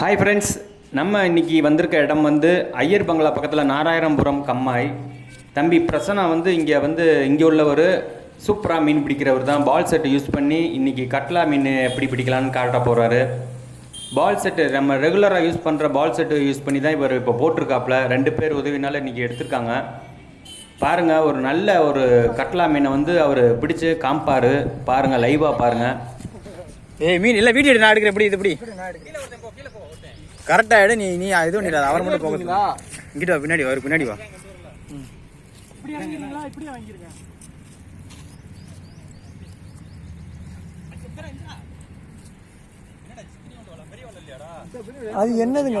Hi friends நம்ம இன்னைக்கு வந்திருக்க இடம் வந்து ஐயர் பங்களா பக்கத்தில் நாராயணபுரம் கம்மாய். தம்பி பிரசன்னா வந்து இங்கே வந்து இங்கே உள்ளவர் சூப்பராக மீன் பிடிக்கிறவர் தான். பால் செட்டை யூஸ் பண்ணி இன்றைக்கி கட்லா மீன் எப்படி பிடிக்கலான்னு காட்ட போகிறாரு பால் செட்டு நம்ம ரெகுலராக யூஸ் பண்ணுற பால் செட்டு யூஸ் பண்ணி தான் இவர் இப்போ போட்டிருக்காப்புல. ரெண்டு பேர் உதவினால இன்றைக்கி எடுத்திருக்காங்க. பாருங்கள் ஒரு நல்ல ஒரு கட்லா மீனை வந்து அவர் பிடிச்சு காமிப்பார் பாருங்கள் லைவாக பாருங்கள் ஏய் மீன் இல்ல வீடியோ நான் எடுக்கிறேன். எப்படி இது எப்படி கரெக்டா எடு நீ நீ இது பண்ணிடாத அவர் மட்டும் போக இங்கிட்ட வா பின்னாடி வா அவருக்கு பின்னாடி வா. அது என்னதுங்க?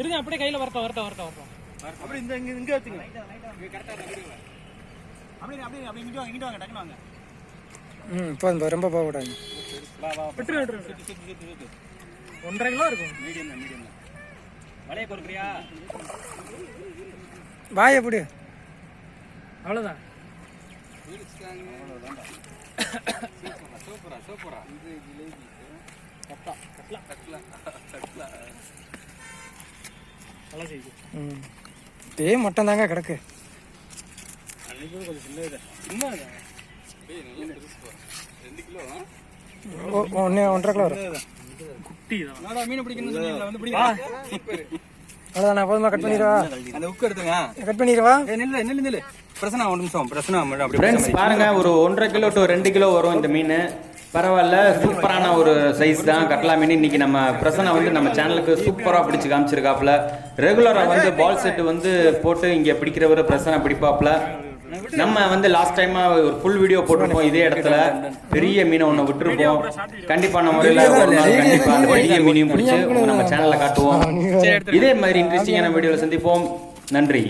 இருங்க அப்படியே கையில வரட்டும் வரட்டும் வரட்டும் வரட்டும். அப்படி இந்த இங்க இங்க வச்சுங்க அப்படியே அப்படியே அப்படியே இங்கிட்டு வாங்க இங்கிட்டு வாங்க டக்குனு வாங்க. ம் இப்போ ரொம்ப விட்டுரு விட்டுரு. ஒன்றரை கிலோ இருக்கும். மீடியம் தான் மீடியம் தான். வலைய கொடுக்குறியா வாய் எப்படி அவ்வளவுதான். சூப்பரா சூப்பரா இது. ஜிலேபி நல்லா செய்யுது. ம். இதே மட்டம் தாங்க கிடக்கு ஒன்று ஒன்றரை கிலோ வரும். குட்டி தான் நான் மீன் பிடிக்கணும்னு சொன்னீங்களா? வந்து பிடிக்க அவ்வளோதான் போதுமா கட் பண்ணிடுவா? அந்த உக்கு எடுத்துங்க. கட் பண்ணிடுவா? நில்லு நில்லு நில்லு. பிரசனா ஒரு நிமிஷம் பிரசனா அப்படி பாருங்க ஒரு ஒன்றரை கிலோ டு ரெண்டு கிலோ வரும் இந்த மீன். பரவாயில்ல சூப்பரான ஒரு சைஸ் தான். கட்லா மீன் இன்னைக்கு நம்ம பிரசனை வந்து நம்ம சேனலுக்கு சூப்பராக பிடிச்சு காமிச்சிருக்காப்புல. ரெகுலராக வந்து பால் செட்டு வந்து போட்டு இங்கே பிடிக்கிறவர் பிரசனை பிடிப்பாப்புல. நம்ம வந்து லாஸ்ட் டைமாக ஒரு ஃபுல் வீடியோ போட்டிருப்போம் இதே இடத்துல. பெரிய மீனை ஒன்று விட்டுருப்போம். கண்டிப்பான முறையில் ஒரு நாள் கண்டிப்பாக அந்த பெரிய மீனையும் பிடிச்சி நம்ம சேனலில் காட்டுவோம். இதே மாதிரி இன்ட்ரெஸ்டிங்கான வீடியோவில் சந்திப்போம். நன்றி.